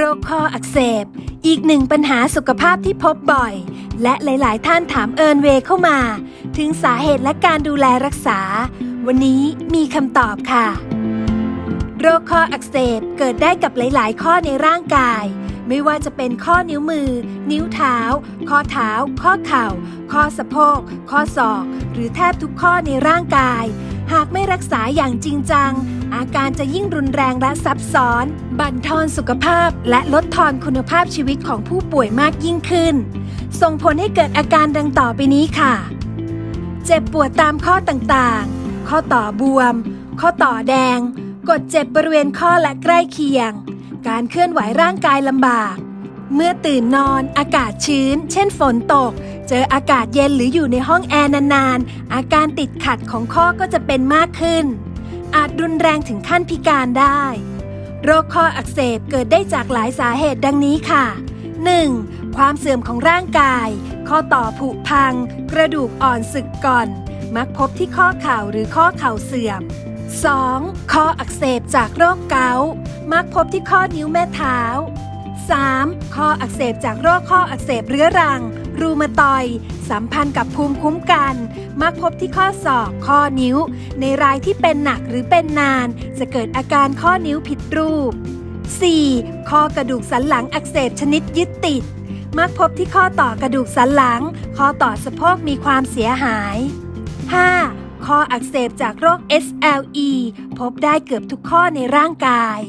โรคข้ออักเสบ อีกหนึ่งปัญหาสุขภาพที่พบบ่อย และหลาย ๆ ท่านถามเอิร์นเวเข้ามา ถึงสาเหตุและการดูแลรักษา วันนี้มีคำตอบค่ะ โรคข้ออักเสบเกิดได้กับหลาย ๆ ข้อในร่างกาย ไม่ว่าจะเป็นข้อนิ้วมือ นิ้วเท้า ข้อเท้า ข้อเข่า ข้อสะโพก ข้อศอก หรือแทบทุกข้อในร่างกาย หากไม่รักษาอย่างจริงจัง อาการจะยิ่งรุนแรงและซับซ้อน บั่นทอนสุขภาพ และลดทอนคุณภาพชีวิตของผู้ป่วยมากยิ่งขึ้น ส่งผลให้เกิดอาการดังต่อไปนี้ค่ะ เจ็บปวดตามข้อต่างๆ ข้อต่อบวม ข้อต่อแดง กดเจ็บบริเวณข้อและใกล้เคียง การเคลื่อนไหวร่างกายลำบาก เมื่อตื่นนอนอากาศชื้น เช่นฝนตก เจออากาศเย็นหรืออยู่ในห้องแอร์นานๆ อาการติดขัดของข้อก็จะเป็นมากขึ้น อาจรุนแรงถึงขั้นพิการได้ โรคข้ออักเสบเกิดได้จากหลายสาเหตุดังนี้ค่ะ 1. ความเสื่อมของร่างกาย ข้อต่อผุพัง กระดูกอ่อนสึกก่อน มักพบที่ข้อเข่าหรือข้อเข่าเสื่อม 2. ข้ออักเสบจากโรคเกาต์มักพบที่ข้อนิ้วแม่เท้า 3. ข้ออักเสบจากโรคข้ออักเสบเรื้อรัง รูมาตอย สัมพันธ์กับภูมิคุ้มกัน มักพบที่ข้อศอก ข้อนิ้ว ในรายที่เป็นหนักหรือเป็นนาน จะเกิดอาการข้อนิ้วผิดรูป 4. ข้อกระดูกสันหลังอักเสบชนิดยึดติด มักพบที่ข้อต่อกระดูกสันหลัง ข้อต่อสะโพกมีความเสียหาย 5. ข้ออักเสบจากโรค SLE พบได้เกือบทุกข้อในร่างกาย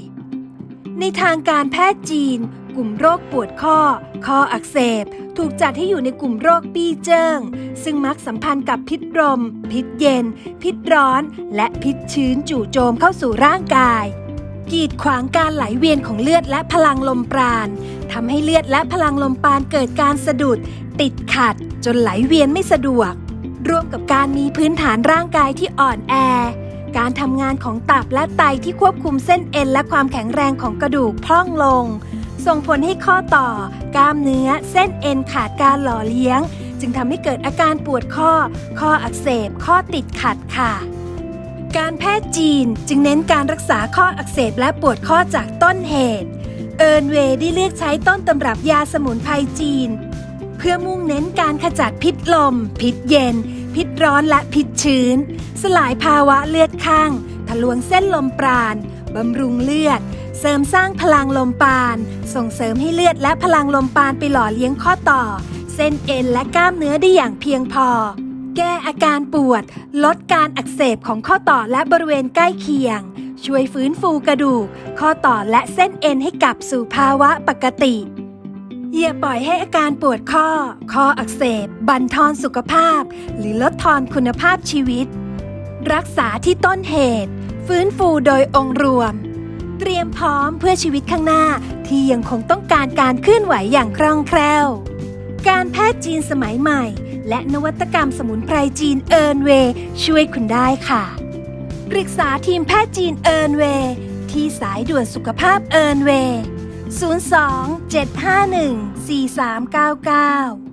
ในทางการแพทย์จีน กลุ่มโรคปวดข้อ ข้ออักเสบ ถูกจัดให้อยู่ในกลุ่มโรคปี้เจิ้ง ซึ่งมักสัมพันธ์กับพิษลม พิษเย็น พิษร้อน และพิษชื้นจู่โจมเข้าสู่ร่างกาย กีดขวางการไหลเวียนของเลือดและพลังลมปราณทำให้เลือดและพลังลมปราณเกิดการสะดุด ติดขัด จนไหลเวียนไม่สะดวก ร่วมกับการมีพื้นฐานร่างกายที่อ่อนแอการทำงานของตับและไตที่ควบคุมเส้นเอ็นและความแข็งแรงของกระดูกพร่องลง ส่งผลให้ข้อต่อกล้ามเนื้อ เส้นเอ็นขาดการหล่อเลี้ยง จึงทำให้เกิดอาการปวดข้อ ข้ออักเสบ ข้อติดขัดค่ะ การแพทย์จีนจึงเน้นการรักษาข้ออักเสบและปวดข้อจากต้นเหตุ เอิร์นเวย์ได้เลือกใช้ต้นตำรับยาสมุนไพรจีน เพื่อมุ่งเน้นการขจัดพิษลม พิษเย็น พิษร้อนและพิษชื้น สลายภาวะเลือดข้างทะลวงเส้นลมปราณ บำรุงเลือด เสริมสร้างพลังลมปาณส่งเสริมให้เลือดและพลังลมปาณไปหล่อเลี้ยงข้อต่อ เส้นเอ็นและกล้ามเนื้อได้อย่างเพียงพอ แก้อาการปวด ลดการอักเสบของข้อต่อและบริเวณใกล้เคียง ช่วยฟื้นฟูกระดูก ข้อต่อและเส้นเอ็นให้กลับสู่ภาวะปกติอย่าปล่อยให้อาการปวดข้อ ข้ออักเสบ บั่นทอนสุขภาพ หรือลดทอนคุณภาพชีวิต รักษาที่ต้นเหตุ ฟื้นฟูโดยองค์รวม เตรียมพร้อมเพื่อชีวิตข้างหน้าที่ยังคงต้องการการเคลื่อนไหวอย่างคล่องแคล่ว การแพทย์จีนสมัยใหม่ และนวัตกรรมสมุนไพรจีนเอิร์นเวย์ช่วยคุณได้ค่ะ ปรึกษาทีมแพทย์จีนเอิร์นเวย์ที่สายด่วนสุขภาพเอิร์นเวย์02 751 4399